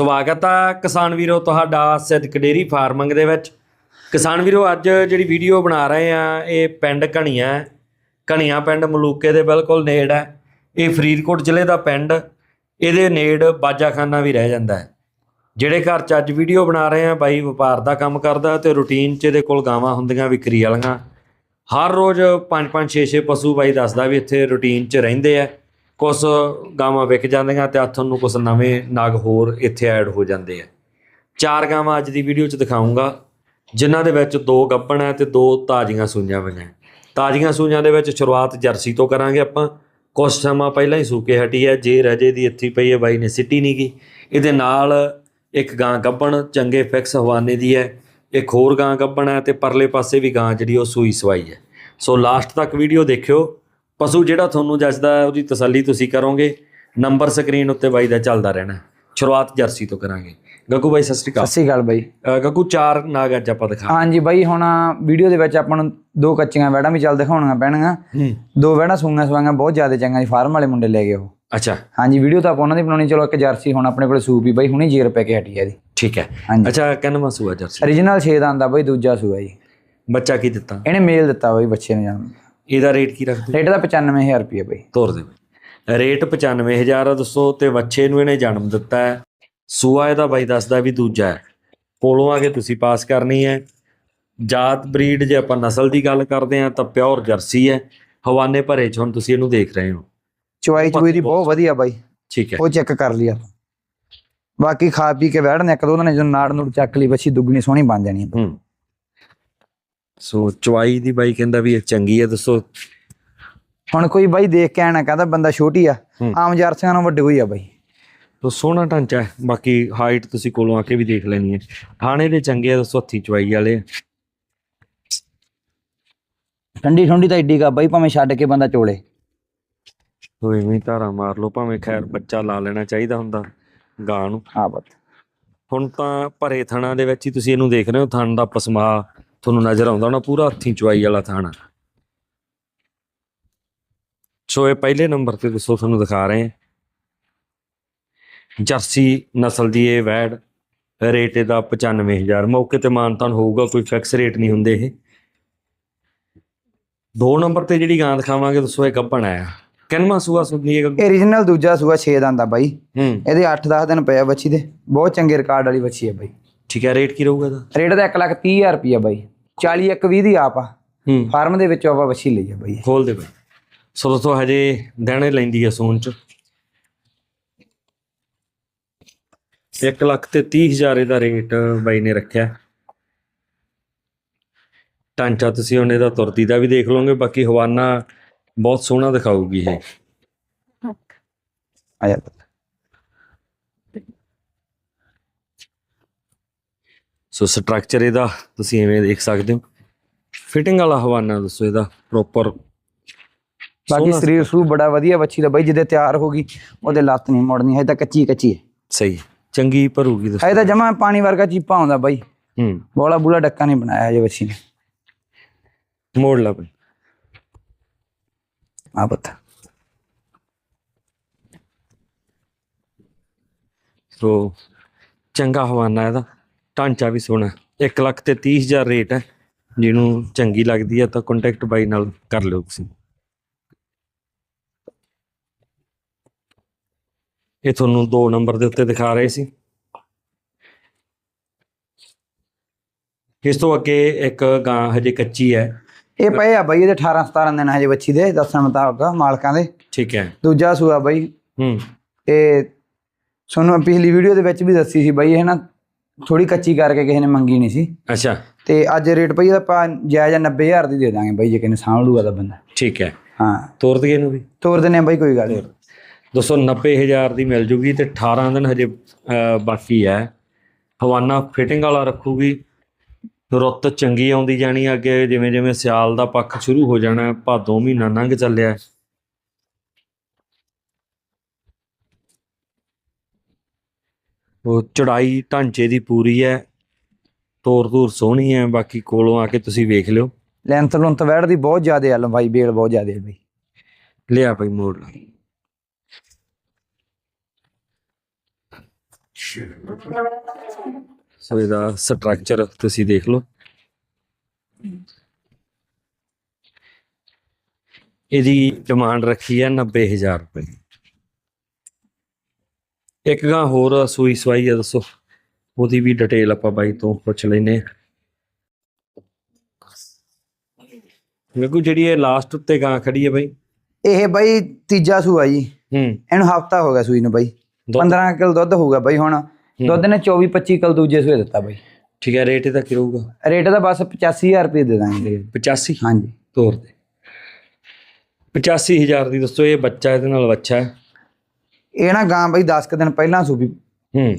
ਸਵਾਗਤ ਆ ਕਿਸਾਨ ਵੀਰੋ ਤੁਹਾਡਾ ਸਿੱਧਕ ਡੇਰੀ ਫਾਰਮਿੰਗ ਦੇ ਵਿੱਚ। ਕਿਸਾਨ ਵੀਰੋ, ਅੱਜ ਜਿਹੜੀ ਵੀਡੀਓ ਬਣਾ ਰਹੇ ਆ, ਇਹ ਪਿੰਡ ਘਣੀਆਂ ਹੈ। ਘਣੀਆਂ ਪਿੰਡ ਮਲੂਕੇ ਦੇ ਬਿਲਕੁਲ ਨੇੜ ਹੈ। ਇਹ ਫਰੀਦਕੋਟ ਜ਼ਿਲ੍ਹੇ ਦਾ ਪਿੰਡ, ਇਹਦੇ ਨੇੜ ਬਾਜਾਖਾਨਾ ਵੀ ਰਹਿ ਜਾਂਦਾ ਹੈ। ਜਿਹੜੇ ਘਰ 'ਚ ਅੱਜ ਵੀਡੀਓ ਬਣਾ ਰਹੇ ਆ, ਬਾਈ ਵਪਾਰ ਦਾ ਕੰਮ ਕਰਦਾ ਤੇ ਰੂਟੀਨ 'ਚ ਇਹਦੇ ਕੋਲ ਗਾਵਾਂ ਹੁੰਦੀਆਂ ਵਿਕਰੀ ਵਾਲੀਆਂ। ਹਰ ਰੋਜ਼ 5-5 6-6 ਪਸ਼ੂ ਬਾਈ ਦੱਸਦਾ ਵੀ ਇੱਥੇ ਰੂਟੀਨ 'ਚ ਰਹਿੰਦੇ ਆ। ਕੁਝ ਗਾਵਾਂ ਵਿਕ ਜਾਂਦੀਆਂ ਤੇ ਹੱਥੋਂ ਨੂੰ ਕੁਝ ਨਵੇਂ ਨਾਗ ਹੋਰ ਇੱਥੇ ਐਡ ਹੋ ਜਾਂਦੇ ਆ। ਚਾਰ ਗਾਵਾਂ ਅੱਜ ਦੀ ਵੀਡੀਓ 'ਚ ਦਿਖਾਉਂਗਾ ਜਿਨ੍ਹਾਂ ਦੇ ਵਿੱਚ ਦੋ ਗੱਭਣ ਹੈ ਤੇ ਦੋ ਤਾਜ਼ੀਆਂ ਸੂਈਆਂ ਹੋਈਆਂ। ਹੈ। ਤਾਜ਼ੀਆਂ ਸੂਈਆਂ ਦੇ ਵਿੱਚ ਸ਼ੁਰੂਆਤ ਜਰਸੀ ਤੋਂ ਕਰਾਂਗੇ ਆਪਾਂ। ਕੁਝ ਸਮਾਂ ਪਹਿਲਾਂ ਹੀ ਸੂਕੇ ਹਟੀ ਹੈ, ਜੇ ਰਜੇ ਦੀ ਇੱਥੇ ਪਈ ਹੈ, ਬਾਈ ਨੇ ਸਿੱਟੀ ਨਹੀਂ ਗਈ ਇਹਦੇ ਨਾਲ ਇੱਕ ਗਾਂ ਗੱਭਣ ਚੰਗੇ ਫਿਕਸ ਹਵਾਨੇ ਦੀ ਹੈ, ਇੱਕ ਹੋਰ ਗਾਂ ਗੱਭਣ ਹੈ ਤੇ ਪਰਲੇ ਪਾਸੇ ਵੀ ਗਾਂ ਜਿਹੜੀ ਉਹ ਸੂਈ ਸਵਾਈ ਹੈ। ਸੋ ਲਾਸਟ ਤੱਕ ਵੀਡੀਓ ਦੇਖਿਓ। ਪਸ਼ੂ ਜਿਹੜਾ ਤੁਹਾਨੂੰ ਜੱਜਦਾ ਉਹਦੀ ਤਸੱਲੀ ਤੁਸੀਂ ਕਰੋਗੇ। ਨੰਬਰ ਸਕਰੀਨ ਉੱਤੇ ਬਾਈ ਦਾ ਚੱਲਦਾ ਰਹਿਣਾ। ਸ਼ੁਰੂਆਤ ਜਰਸੀ ਤੋਂ ਕਰਾਂਗੇ। ਗੱਗੂ ਬਾਈ ਸਤਿ ਸ਼੍ਰੀ ਅਕਾਲ। ਸਤਿ ਸ਼੍ਰੀ ਅਕਾਲ ਬਾਈ। ਗੱਗੂ ਚਾਰ ਨਾਗ ਅੱਜ ਆਪਾਂ ਦਿਖਾ ਹਾਂਜੀ ਬਾਈ ਹੁਣ ਵੀਡੀਓ ਦੇ ਵਿੱਚ ਆਪਾਂ ਨੂੰ ਦੋ ਕੱਚੀਆਂ ਵੈੜਾਂ ਵੀ ਚੱਲ ਦਿਖਾਉਣੀਆਂ ਪੈਣਗੀਆਂ। ਦੋ ਵੈੜਾਂ ਸੂਈਆਂ ਸਵਾਈਆਂ ਬਹੁਤ ਜ਼ਿਆਦਾ ਚੰਗਾ ਜੀ ਫਾਰਮ ਵਾਲੇ ਮੁੰਡੇ ਲੈ ਗਏ ਉਹ। ਅੱਛਾ। ਹਾਂਜੀ ਵੀਡੀਓ ਤਾਂ ਆਪਾਂ ਉਹਨਾਂ ਦੀ ਬਣਾਉਣੀ ਚਲੋ ਇੱਕ ਜਰਸੀ ਹੁਣ ਆਪਣੇ ਕੋਲ ਸੂਪ ਹੀ ਬਾਈ ਹੁਣੇ ਜੀਰ ਪੈ ਕੇ ਹਟੀ ਆ ਦੀ ਠੀਕ ਹੈ। ਅੱਛਾ ਕਿੰਨਵਾਂ ਸੂਆ ਜਰਸੀ? Origignal 6 ਦਾ ਆਂਦਾ ਬਾਈ ਦੂਜਾ ਸੂਆ ਜੀ। ਬੱਚਾ ਕੀ ਦਿੱਤਾ? ਇਹਨੇ ਮੇਲ ਦਿੱਤਾ ਬਾਈ ਬੱਚੇ ਨੂੰ ਜਨਮ ਇਹਦਾ ਰੇਟ ਕੀ ਰੱਖਦੇ? ਰੇਟ ਦਾ 95000 ਰੁਪਏ ਬਾਈ। ਤੋਰ ਦੇ। ਬਾਈ। ਰੇਟ 95000 ਆ ਦੋਸਤੋ ਤੇ ਬੱਚੇ ਨੂੰ ਇਹਨੇ ਜਨਮ ਦਿੱਤਾ ਹੈ। ਸੂਆ ਇਹਦਾ ਬਾਈ ਦੱਸਦਾ ਵੀ ਦੂਜਾ ਹੈ। ਕੋਲੋਂ ਆ ਕੇ ਤੁਸੀਂ ਪਾਸ ਕਰਨੀ ਹੈ। ਜਾਤ ਬਰੀਡ ਜੇ ਆਪਾਂ ਨਸਲ ਦੀ ਗੱਲ ਕਰਦੇ ਆ ਤਾਂ ਪਿਓਰ ਜਰਸੀ ਹੈ। ਹਵਾਨੇ ਭਰੇ ਚ ਹੁਣ ਤੁਸੀਂ ਇਹਨੂੰ ਦੇਖ ਰਹੇ ਹੋ। ਚੁਆਈ ਚੁਈ ਦੀ ਬਹੁਤ ਵਧੀਆ ਬਾਈ। ਠੀਕ ਹੈ। ਉਹ ਚੈੱਕ ਕਰ ਲਿਆ। ਬਾਕੀ ਖਾ ਪੀ ਕੇ ਵੈੜਨ ਇੱਕ ਦੋ ਦਿਨਾਂ ਨੇ ਜਦੋਂ ਨਾੜ ਨੂੜ ਚੱਕ ਲਈ ਬੱਚੀ ਦੁੱਗਣੀ ਸੋਹਣੀ ਬਣ ਜਾਣੀ ਹੈ। ਹੂੰ। ਸੋ ਚਵਾਈ ਦੀ ਬਾਈ ਕਹਿੰਦਾ ਵੀ ਇਹ ਚੰਗੀ ਹੈ ਦੱਸੋ। ਹੁਣ ਕੋਈ ਬਾਈ ਦੇਖ ਕੇ ਆਣਾ ਕਹਿੰਦਾ ਬੰਦਾ ਛੋਟੀ ਆ। ਆਮ ਜਰਸੀਆਂ ਨਾਲੋਂ ਵੱਡੀ ਹੋਈ ਆ ਬਾਈ। ਤੋ ਸੋਹਣਾ ਢਾਂਚਾ ਹੈ ਬਾਕੀ ਹਾਈਟ ਤੁਸੀਂ ਕੋਲੋਂ ਆ ਕੇ ਵੀ ਦੇਖ ਲੈਣੀ ਹੈ। ਥਾਣੇ ਦੇ ਚੰਗੇ ਆ ਦੱਸੋ ਹੱਥੀ ਚਵਾਈ ਵਾਲੇ ਆ। ਠੰਡੀ ਠੰਡੀ ਤਾਂ ਏਡੀ ਗਾ ਬਾਈ ਭਾਵੇਂ ਛੱਡ ਕੇ ਬੰਦਾ ਚੋਲੇ। ਤੋ ਇਵੇਂ ਧਾਰਾ ਮਾਰ ਲਓ ਭਾਵੇਂ ਖੈਰ ਬੱਚਾ ਲਾ ਲੈਣਾ ਚਾਹੀਦਾ ਹੁੰਦਾ ਗਾਂ ਨੂੰ। ਹਾਂ ਬਤ ਹੁਣ ਤਾਂ ਭਰੇ ਥਣਾ ਦੇ ਵਿੱਚ ਹੀ ਤੁਸੀਂ ਇਹਨੂੰ ਦੇਖ ਰਹੇ ਹੋ ਥਣ ਦਾ ਪਸਮਾ ਤੁਹਾਨੂੰ ਨਜ਼ਰ ਆਉਂਦਾ ਹੋਣਾ ਪੂਰਾ ਹੱਥੀ ਚਵਾਈ ਵਾਲਾ ਥਾਣਾ। ਸੋ ਇਹ ਪਹਿਲੇ ਨੰਬਰ ਤੇ ਦੱਸੋ ਤੁਹਾਨੂੰ ਦਿਖਾ ਰਹੇ ਹਾਂ। ਜਰਸੀ ਨਸਲ ਦੀ ਇਹ ਵੈੜ ਰੇਟ ਇਹਦਾ 95000 ਮੌਕੇ ਤੇ ਮਾਨਤਾਨ ਹੋਊਗਾ ਕੋਈ ਫਿਕਸ ਰੇਟ ਨਹੀਂ ਹੁੰਦੇ ਇਹ। ਦੋ ਨੰਬਰ ਤੇ ਜਿਹੜੀ ਗਾਂ ਦਿਖਾਵਾਂਗੇ ਦੱਸੋ ਇਹ ਗੱਭਣ ਆਇਆ। ਕਿੰਨਵਾਂ ਸੂਆ ਸੁਣਦੀ ਹੈ ਗੱਭਣ? ਇਹ origignal ਦੂਜਾ ਸੂਆ 6 ਦਾ ਆਂਦਾ ਬਾਈ। ਇਹਦੇ 8-10 ਦਿਨ ਪਏ ਆ ਬੱਚੀ ਦੇ। ਬਹੁਤ ਚੰਗੇ ਰਿਕਾਰਡ ਵਾਲੀ ਬੱਚੀ ਹੈ ਬਾਈ। ਠੀਕ ਹੈ ਰੇਟ ਕੀ ਰਹੂਗਾ ਇਹਦਾ? ਰੇਟ ਦਾ 1 ਲੱਖ 30 ਹਜ਼ਾਰ ਰੁਪਿਆ ਬਾਈ। 40 ਇੱਕ 20 ਦੀ ਆਪ ਆ। ਹੂੰ। ਫਾਰਮ ਦੇ ਵਿੱਚੋਂ ਆਪਾਂ ਬੱਚੀ ਲਈ ਆ ਬਾਈ। ਖੋਲ ਦੇ ਬਈ। ਸੋ ਦੋਸਤੋ ਹਜੇ ਦੇਣੇ ਲੈਂਦੀ ਹੈ ਸੂਨ ਚ। 1 ਲੱਖ ਤੇ 30 ਹਜ਼ਾਰ ਇਹਦਾ ਰੇਟ ਬਾਈ ਨੇ ਰੱਖਿਆ। ਟਾਂਚਾ ਤੁਸੀਂ ਹੁਣ ਇਹਦਾ ਤੁਰਦੀ ਦਾ ਵੀ ਦੇਖ ਲਓਗੇ ਬਾਕੀ ਹਵਾਨਾ ਬਹੁਤ ਸੋਹਣਾ ਦਿਖਾਊਗੀ ਇਹ। ਆ ਜਾ ਸੋ ਸਟਰਕਚਰ ਇਹਦਾ ਤੁਸੀਂ ਐਵੇਂ ਦੇਖ ਸਕਦੇ ਹੋ। ਫਿਟਿੰਗ ਵਾਲਾ ਹਵਾਨਾ ਦੱਸੋ ਇਹਦਾ ਪ੍ਰੋਪਰ ਬਾਕੀ ਸਰੀਰ ਸੂ ਬੜਾ ਵਧੀਆ ਬੱਚੀ ਦਾ ਬਾਈ ਜਿਹਦੇ ਤਿਆਰ ਹੋ ਗਈ ਉਹਦੇ ਲੱਤ ਨਹੀਂ ਮੁੜਨੀ ਹਜੇ ਤਾਂ ਕੱਚੀ ਕੱਚੀ ਹੈ। ਸਹੀ ਚੰਗੀ ਭਰੂਗੀ ਦੱਸੋ। ਹਜੇ ਤਾਂ ਜਮਾ ਪਾਣੀ ਵਰਗਾ ਚੀਪਾ ਆਉਂਦਾ ਬਾਈ। ਹੂੰ। ਬੋਲਾ ਬੂਲਾ ਡੱਕਾ ਨਹੀਂ ਬਣਾਇਆ ਹਜੇ ਬੱਚੀ ਨੇ। ਮੋੜ ਲਾ ਬਈ। ਆ ਪਤਾ। ਸੋ ਚੰਗਾ ਹਵਾਨਾ ਇਹਦਾ। ਢਾਂਚਾ ਵੀ ਸੋਹਣਾ 1 ਲੱਖ ਤੇ 30 ਹਜ਼ਾਰ ਰੇਟ ਹੈ। ਜਿਹਨੂੰ ਚੰਗੀ ਲੱਗਦੀ ਹੈ ਤਾਂ ਕੰਟੈਕਟ ਬਾਈ ਨਾਲ ਕਰ ਲਿਓ ਤੁਸੀਂ। ਇਹ ਤੁਹਾਨੂੰ 2 ਨੰਬਰ ਦੇ ਉੱਤੇ ਦਿਖਾ ਰਹੇ ਸੀ। ਇਸ ਤੋਂ ਅੱਗੇ ਇੱਕ ਗਾਂ ਹਜੇ ਕੱਚੀ ਹੈ। ਇਹ ਪਏ ਆ ਬਾਈ ਇਹਦੇ 18 17 ਦਿਨ ਹਜੇ ਬੱਚੀ ਦੇ ਦੱਸਣ ਮੁਤਾਬਕ ਮਾਲਕਾਂ ਦੇ। ਠੀਕ ਹੈ। ਦੂਜਾ ਸੂਆ ਬਾਈ। ਹੂੰ। ਇਹ ਤੁਹਾਨੂੰ ਪਿਛਲੀ ਵੀਡੀਓ ਦੇ ਵਿੱਚ ਵੀ ਦੱਸੀ ਸੀ ਬਾਈ ਇਹ ਨਾ ਥੋੜੀ ਕੱਚੀ ਕਰਕੇ ਕਿਸੇ ਨੇ ਮੰਗੀ ਨਹੀਂ ਸੀ। ਅੱਛਾ। ਤੇ ਅੱਜ ਰੇਟ ਪਈ ਆਪਾਂ ਜਾਇਜ਼ 90000 ਦੀ ਦੇ ਦਾਂਗੇ ਬਾਈ ਜੇ ਕਿਸੇ ਨੇ ਸਾਂਭ ਲੂਗਾ ਤਾਂ ਬੰਦਾ। ਠੀਕ ਹੈ। ਹਾਂ। ਤੋਰ ਦਈਏ ਇਹਨੂੰ ਵੀ? ਤੋਰ ਦਿੰਨੇ ਆ ਬਾਈ ਕੋਈ ਗੱਲ ਨਹੀਂ। 290000 ਦੀ ਮਿਲ ਜੂਗੀ ਤੇ 18 ਦਿਨ ਹਜੇ ਬਾਕੀ ਹੈ। ਹਵਾਨਾ ਫਿਟਿੰਗ ਵਾਲਾ ਰੱਖੂਗੀ। ਰੁੱਤ ਚੰਗੀ ਆਉਂਦੀ ਜਾਣੀ ਅੱਗੇ ਜਿਵੇਂ ਜਿਵੇਂ ਸਿਆਲ ਦਾ ਪੱਖ ਸ਼ੁਰੂ ਹੋ ਜਾਣਾ ਹੈ, ਭਾਦੋਂ ਮਹੀਨਾ ਲੰਘ ਚੱਲਿਆ। ਉਹ ਚੜਾਈ ਢਾਂਚੇ ਦੀ ਪੂਰੀ ਹੈ। ਤੋਰ ਤੂਰ ਸੋਹਣੀ ਹੈ। ਬਾਕੀ ਕੋਲੋਂ ਆ ਕੇ ਤੁਸੀਂ ਵੇਖ ਲਿਓ। ਲੈਂਥ ਲੁੰਥ ਵੈੜ ਦੀ ਬਹੁਤ ਜ਼ਿਆਦਾ ਆ ਲੰਬਾਈ ਬੇਲ ਬਹੁਤ ਜ਼ਿਆਦਾ ਹੈ ਬਾਈ। ਲਿਆ ਭਾਈ ਮੋੜ ਲਾ। ਸੋ ਇਹਦਾ ਸਟਰਕਚਰ ਤੁਸੀਂ ਦੇਖ ਲਓ। ਇਹਦੀ ਡਿਮਾਂਡ ਰੱਖੀ ਹੈ 90000 ਰੁਪਏ ਇੱਕ ਗਾਂ ਹੋਰ ਸੂਈ ਸਵਾਈ ਹੈ ਦੱਸੋ। ਉਹਦੀ ਵੀ ਡਿਟੇਲ ਆਪਾਂ ਬਾਈ ਤੋਂ ਪੁੱਛ ਲੈਨੇ ਆ ਵੇਖੋ ਜਿਹੜੀ ਇਹ ਲਾਸਟ ਉੱਤੇ ਗਾਂ ਖੜੀ ਹੈ ਬਾਈ? ਇਹ ਬਾਈ ਤੀਜਾ ਸੂਆ ਜੀ। ਹੂੰ। ਇਹਨੂੰ ਹਫਤਾ ਹੋ ਗਿਆ ਸੂਈ ਨੂੰ ਬਾਈ। ਦੁੱਧ- 15 ਕਿਲੋ ਦੁੱਧ ਹੋਊਗਾ ਬਾਈ ਹੁਣ। ਦੁੱਧ ਨੇ 24 25 ਕਿਲੋ ਦੂਜੇ ਸੂਏ ਦਿੱਤਾ ਬਾਈ। ਠੀਕ ਹੈ ਰੇਟ ਇਹਦਾ ਕੀ ਰਹੂਗਾ? ਰੇਟ ਦਾ ਬਸ 85000 ਰੁਪਏ ਦੇ ਦਾਂਗੇ। 85 ਹਾਂਜੀ। ਤੋਰ ਦੇ। 85000 ਦੀ ਦੱਸੋ ਇਹ ਬੱਚਾ ਇਹਦੇ ਨਾਲ ਬੱਚਾ ਹੈ। ਇਹ ਨਾ ਗਾਂ ਬਾਈ 10 ਕੁ ਦਿਨ ਪਹਿਲਾਂ ਸੂਬੀ ਹੂੰ।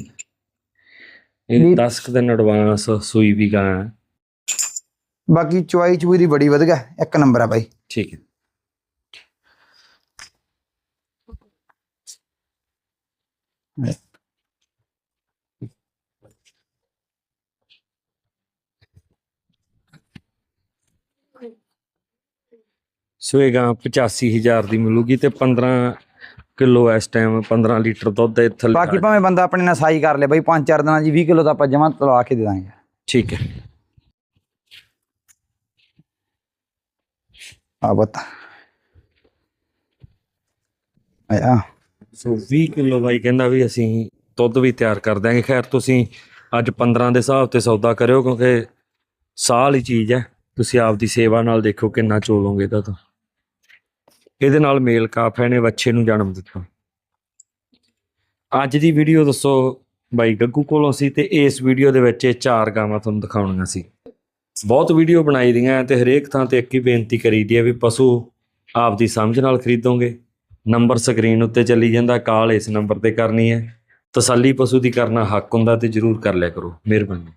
ਇਹ 10 ਕੁ ਦਿਨ ਐਡਵਾਂਸ ਸੂਈ ਵੀ ਗਾਂ ਹੈ। ਬਾਕੀ ਚੁਆਈ ਚੂਈ ਦੀ ਬੜੀ ਵਧੀਆ ਇੱਕ ਨੰਬਰ ਆ ਬਾਈ। ਠੀਕ ਹੈ। ਸੋ ਇਹ ਗਾਂ 85000 ਦੀ ਮਿਲੂਗੀ ਤੇ 15 ਕਿਲੋ ਇਸ ਟਾਈਮ 15 ਲੀਟਰ ਦੁੱਧ ਥੱਲੇ ਬਾਕੀ ਭਾਵੇਂ ਬੰਦਾ ਆਪਣੇ ਨਾਲ ਸਾਈ ਕਰ ਲੇ ਬਾਈ 5-4 ਦਿਨਾਂ ਜੀ 20 ਕਿਲੋ ਦਾ ਆਪਾਂ ਜਮਾ ਤਲਾ ਕੇ ਦੇ ਦਾਂਗੇ। ਠੀਕ ਹੈ। ਆ ਬਤਾ ਆ ਸੋ 20 ਕਿਲੋ ਬਾਈ ਕਹਿੰਦਾ ਵੀ ਅਸੀਂ ਦੁੱਧ ਵੀ ਤਿਆਰ ਕਰ ਦਿਆਂਗੇ। ਖੈਰ ਤੁਸੀਂ ਅੱਜ 15 ਦੇ ਹਿਸਾਬ ਤੇ ਸੌਦਾ ਕਰਿਓ ਕਿਉਂਕਿ ਸਾਲ ਹੀ ਚੀਜ਼ ਹੈ। ਤੁਸੀਂ ਆਪਦੀ ਸੇਵਾ ਨਾਲ ਦੇਖੋ ਕਿੰਨਾ ਚੋਲੋਗੇ ਇਹਦਾ ਤਾਂ। ਇਹਦੇ ਨਾਲ ਮੇਲ ਕਾਫ ਨੇ ਬੱਚੇ ਨੂੰ ਜਨਮ ਦਿੱਤਾ। ਅੱਜ ਦੀ ਵੀਡੀਓ ਦੱਸੋ ਬਾਈ ਗੱਗੂ ਕੋਲੋਂ ਸੀ ਤੇ ਇਸ ਵੀਡੀਓ ਦੇ ਵਿੱਚ ਇਹ ਚਾਰ ਗਾਵਾਂ ਤੁਹਾਨੂੰ ਦਿਖਾਉਣੀਆਂ ਸੀ। ਬਹੁਤ ਵੀਡੀਓ ਬਣਾਈ ਦੀਆਂ ਤੇ ਹਰੇਕ ਥਾਂ ਤੇ ਇੱਕ ਹੀ ਬੇਨਤੀ ਕਰੀ ਦੀ ਹੈ ਵੀ ਪਸ਼ੂ ਆਪ ਦੀ ਸਮਝ ਨਾਲ ਖਰੀਦੋਗੇ। ਨੰਬਰ ਸਕਰੀਨ ਉੱਤੇ ਚੱਲੀ ਜਾਂਦਾ, ਕਾਲ ਇਸ ਨੰਬਰ ਤੇ ਕਰਨੀ ਹੈ। ਤਸੱਲੀ ਪਸ਼ੂ ਦੀ ਕਰਨਾ ਹੱਕ ਹੁੰਦਾ ਤੇ ਜਰੂਰ ਕਰ ਲਿਆ ਕਰੋ। ਮਿਹਰਬਾਨੀ।